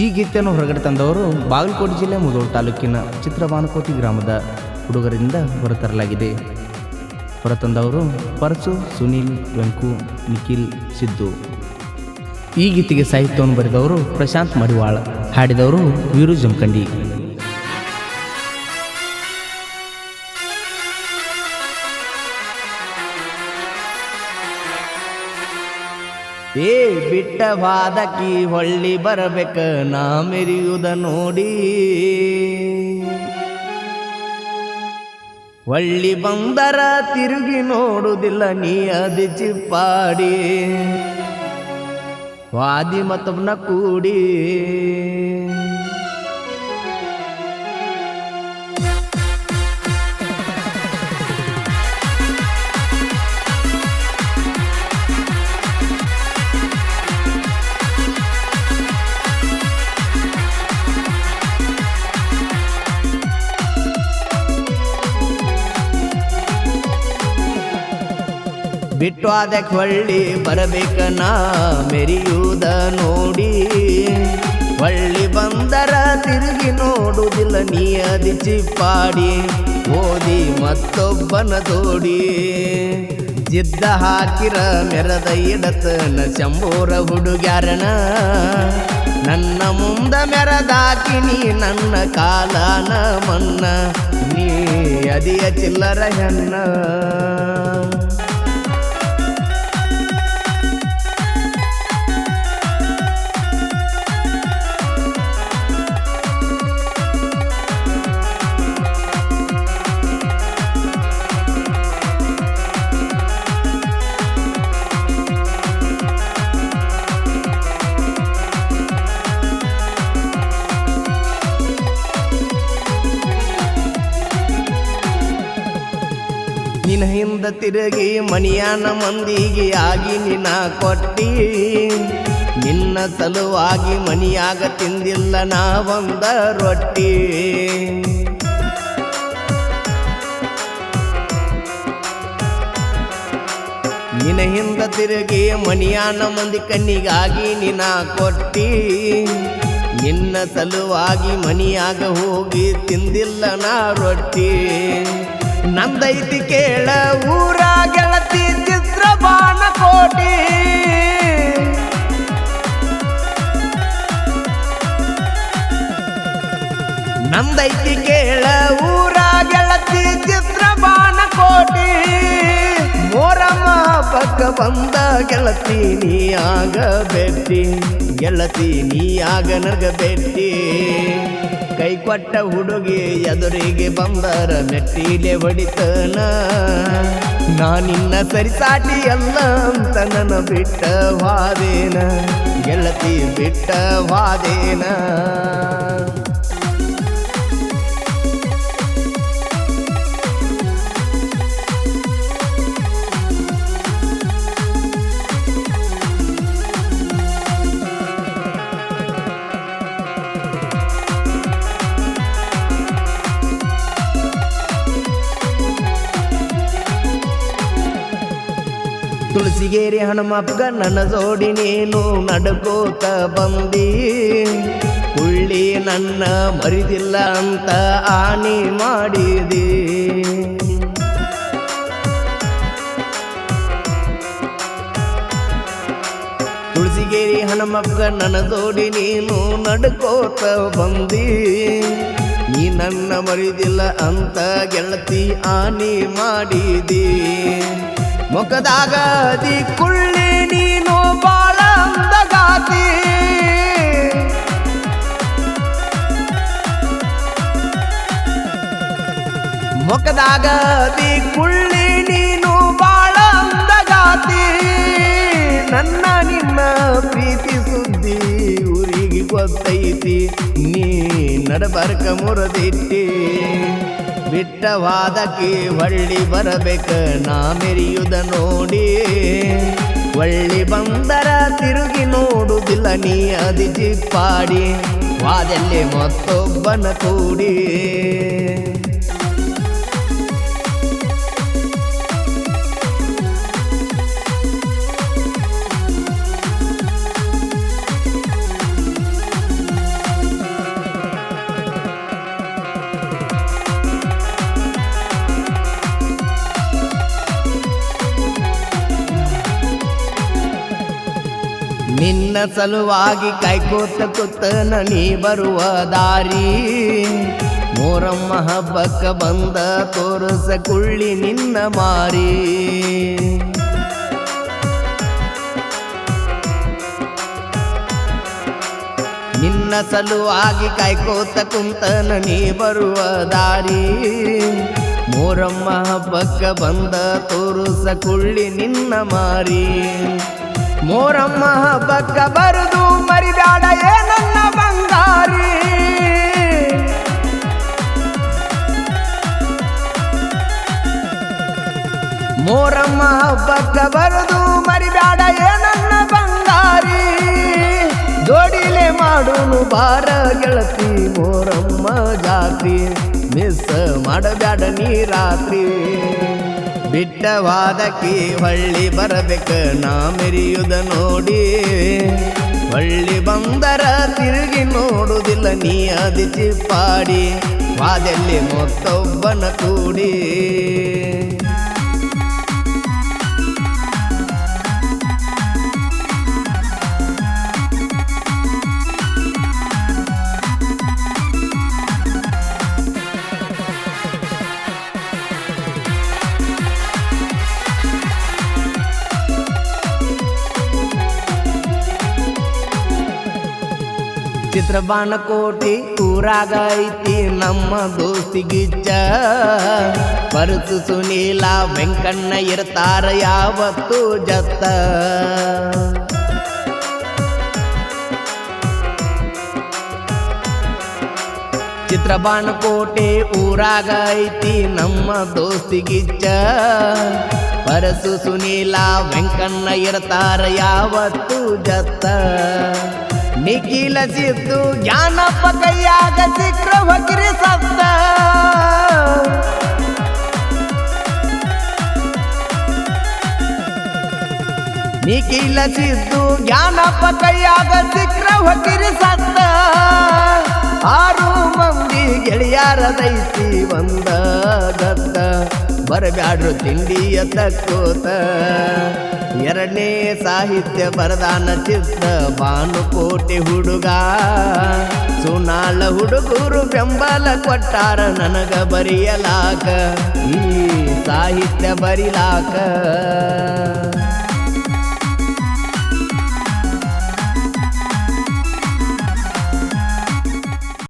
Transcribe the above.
ಈ ಗೀತೆಯನ್ನು ಹೊರಗಡೆ ತಂದವರು ಬಾಗಲಕೋಟೆ ಜಿಲ್ಲೆ ಮುದೋಳ್ ತಾಲೂಕಿನ ಚಿತ್ರಬಾನಕೋಟಿ ಗ್ರಾಮದ ಹುಡುಗರಿಂದ ಹೊರತರಲಾಗಿದೆ. ಹೊರತಂದವರು ಪರಸು ಸುನೀಲ್, ವೆಂಕು, ನಿಖಿಲ್, ಸಿದ್ದು. ಈ ಗೀತೆಗೆ ಸಾಹಿತ್ಯವನ್ನು ಬರೆದವರು ಪ್ರಶಾಂತ್ ಮಡಿವಾಳ. ಹಾಡಿದವರು ವೀರು ಜಮಖಂಡಿ. ಏ, ಬಿಟ್ಟ ವಾದಕಿ ಹೊಳ್ಳಿ ಬರಬೇಕ, ನಾ ಮೆರೆಯುವುದ ನೋಡಿ. ಹೊಳ್ಳಿ ಬಂದರ ತಿರುಗಿ ನೋಡುವುದಿಲ್ಲ ನೀ ಅದಿ ಚಿಪ್ಪಾಡಿ. ವಾದಿ ಮತ್ತೊಬ್ನ ಕೂಡಿ. ಬಿಟ್ಟು ಅದಕ್ಕೆ ಹೊಳ್ಳಿ ಬರಬೇಕ ನಾ ಮೆರೆಯುವುದ ನೋಡಿ. ಹೊಳ್ಳಿ ಬಂದರ ತಿರುಗಿ ನೋಡುವುದಿಲ್ಲ ನೀ ಅದಿ ಚಿಪ್ಪಾಡಿ. ಓದಿ ಮತ್ತೊಬ್ಬನ ತೋಡಿ. ಜಿದ್ದ ಹಾಕಿರ ಮೆರದ ಇಡತನ ಚಂಬೋರ ಹುಡುಗ್ಯಾರನ. ನನ್ನ ಮುಂದ ಮೆರದಾಕಿ ನೀ ನನ್ನ ಕಾಲನ ಮನ್ನ. ನೀ ಅದಿಯ ಚಿಲ್ಲರ ಹೆಣ್ಣ. ನಿನ್ನ ಹಿಂದ ತಿರುಗಿ ಮಣಿಯಾನ ಮಂದಿಗೆ ಆಗಿ ನಿನ್ನ ಕೊಟ್ಟಿ. ನಿನ್ನ ಸಲುವಾಗಿ ಮಣಿಯಾಗ ತಿಂದಿಲ್ಲ ನಾ ಒಂದ ರೊಟ್ಟಿ. ನಿನ್ನ ಹಿಂದ ತಿರುಗಿ ಮಣಿಯಾನ ಮಂದಿ ಕಣ್ಣಿಗಾಗಿ ನಿನ್ನ ಕೊಟ್ಟಿ. ನಿನ್ನ ಸಲುವಾಗಿ ಮನಿಯಾಗ ಹೋಗಿ ತಿಂದಿಲ್ಲ ನಾ ರೊಟ್ಟಿ. ನಂದೈತಿ ಕೇಳ ಊರ ಗೆಳತಿ ಚಿತ್ರ ಬಾಣ ಕೋಟಿ ನಂದೈತಿ ಕೇಳ ಊರ ಗೆಳತಿ ಚಿತ್ರ ಬಾಣ ಕೋಟಿ ಮೋರಮ್ಮ ಪಕ್ಕ ಬಂದ ಗೆಳತಿ ನೀ ಆಗ ಬೆಟ್ಟಿ ಗೆಳತಿ ನೀ ಆಗ ನಗ ಬೆಟ್ಟಿ ಕೈ ಕೊಟ್ಟ ಹುಡುಗಿ ಎದುರಿಗೆ ಬಂದರ ಮೆಟ್ಟಿಲೆ ಹೊಡಿತನ. ನಾನಿನ್ನ ಸರಿಸಾಟಿ ಅಲ್ಲ ಅಂತ ನನ್ನ ಬಿಟ್ಟ ವಾದೇನ. ಗೆಳತಿ ಬಿಟ್ಟ ವಾದೇನ. ತುಳಸಿಗೇರಿ ಹನುಮಪ್ಪ ನನ್ನ ಜೋಡಿ ನೀನು ನಡ್ಕೋತ ಬಂದಿ. ಹುಳ್ಳಿ ನನ್ನ ಮರಿದಿಲ್ಲ ಅಂತ ಆನಿ ಮಾಡಿದಿ. ತುಳಸಿಗೇರಿ ಹನುಮಪ್ಪ ನನ್ನ ಜೋಡಿ ನೀನು ನಡ್ಕೋತ ಬಂದಿ. ನೀ ನನ್ನ ಮರಿದಿಲ್ಲ ಅಂತ ಗೆಳತಿ ಆನಿ ಮಾಡಿದಿ. ಮುಖದಾಗ ಕುಳ್ಳಿ ನೀನು ಬಾಳ ಅಂದಗಾತಿ ಮುಖದಾಗ ದಿ ಕುಳ್ಳಿ ನೀನು ಬಾಳ ಅಂದಗಾತಿ ನನ್ನ ನಿನ್ನ ಪ್ರೀತಿ ಸುದ್ದಿ ಊರಿಗೆ ಗೊತ್ತೈತಿ. ನೀ ನಡಬರ್ಕ ಮುರದಿಟ್ಟಿ. ಬಿಟ್ಟವಾದಕ್ಕೆ ಹೊಳ್ಳಿ ಬರಬೇಕ, ನಾ ಮೆರೆಯುವುದ ನೋಡಿ. ಒಳ್ಳಿ ಬಂದರ ತಿರುಗಿ ನೋಡುದಿಲ್ಲ, ನೀ ಅದಿಜಿ ಪಾಡಿ ವಾದಲ್ಲಿ ಮತ್ತೊಬ್ಬನ ಕೂಡಿ. ನಿನ್ನ ಸಲುವಾಗಿ ಕಾಯ್ಕೋತ ಕೂತನ ನೀ ಬರುವ ದಾರಿ. ಮೋರಮ್ಮ ಹಬ್ಬಕ್ಕ ಬಂದ ತೋರಸ ಕುಳ್ಳಿ ನಿನ್ನ ಮಾರಿ. ನಿನ್ನ ಸಲುವಾಗಿ ಕಾಯ್ಕೋತ ಕುಂತನ ನೀ ಬರುವ ದಾರಿ. ಮೋರಮ್ಮ ಹಬ್ಬಕ್ಕ ಬಂದ ತೋರುಸ ಕುಳ್ಳಿ ನಿನ್ನ ಮಾರಿ. ಮೋರಮ್ಮ ಹಬ್ಬಕ್ಕ ಬರುದು ಮರಿಬ್ಯಾಡ, ಏ ನನ್ನ ಬಂಗಾರಿ. ಮೋರಮ್ಮ ಹಬ್ಬಕ್ಕ ಬರುದು ಮರಿಬ್ಯಾಡ, ಏ ನನ್ನ ಬಂಗಾರಿ. ದೋಡಿಲೆ ಮಾಡುನು ಬಾರ ಗೆಳತಿ ಮೋರಮ್ಮ ಜಾತಿ ಮಿಸ್ ಮಾಡಬ್ಯಾಡ ನೀ ರಾತ್ರಿ. ಬಿಟ್ಟವಾದಕ್ಕೆ ಹಳ್ಳಿ ಬರಬೇಕು. ನಾ ಮೆರಿಯುದ ನೋಡಿ. ಹಳ್ಳಿ ಬಂದರ ತಿರುಗಿ ನೋಡುವುದಿಲ್ಲ ನೀ ಅದಿಚಿ ಪಾಡಿ ವಾದೆಲ್ಲಿ ಮತ್ತೊಬ್ಬನ ಕೂಡಿ. ಚಿತ್ರಬಾಣ ಕೋಟಿ ಊರಾಗ ಐತಿ ನಮ್ಮ ದೋಸ್ತಿಗಿಚ್ಚ ಪರಸು ಸುನೀಲ ವೆಂಕಣ್ಣ ಇರ್ತಾರ ಯಾವತ್ತು ಜತ್ತ. ಚಿತ್ರಬಾಣ ಕೋಟೆ ಊರಾಗ ಐತಿ ನಮ್ಮ ದೋಸ್ತಿಗಿಚ್ಚ ಪರಸು ಸುನೀಲ ವೆಂಕಣ್ಣ ಇರ್ತಾರ ಯಾವತ್ತು ಜತ್ತ. ನಿಖಿಲ ಸಿದ್ದು ಜ್ಞಾನಪ್ಪ ಕೈಯಾಗ ಸಿಕ್ರ ಹೊಗಿರಿ ಸತ್ತ. ನಿಖಿಲ ಸಿದ್ದು ಜ್ಞಾನಪ್ಪ ಕೈಯಾಗ ಸಿಕ್ರ ಹೊಗಿರಿ ಸತ್ತ. ಆರು ಮಂದಿ ಗೆಳೆಯರದೈತಿ ಒಂದ ಗತ್ತ ಬರಬ್ಯಾಡ್ರು ತಿಂಡಿಯ ತಕ್ಕೋತ ಎರಡನೇ ಸಾಹಿತ್ಯ ಬರದಾನ ಚಿತ್ತ ಭಾನುಕೋಟೆ ಹುಡುಗ. ಸುನಾಳ ಹುಡುಗರು ಬೆಂಬಲ ಕೊಟ್ಟಾರ ನನಗ ಬರೆಯಲಾಕ. ಈ ಸಾಹಿತ್ಯ ಬರಿಲಾಕ.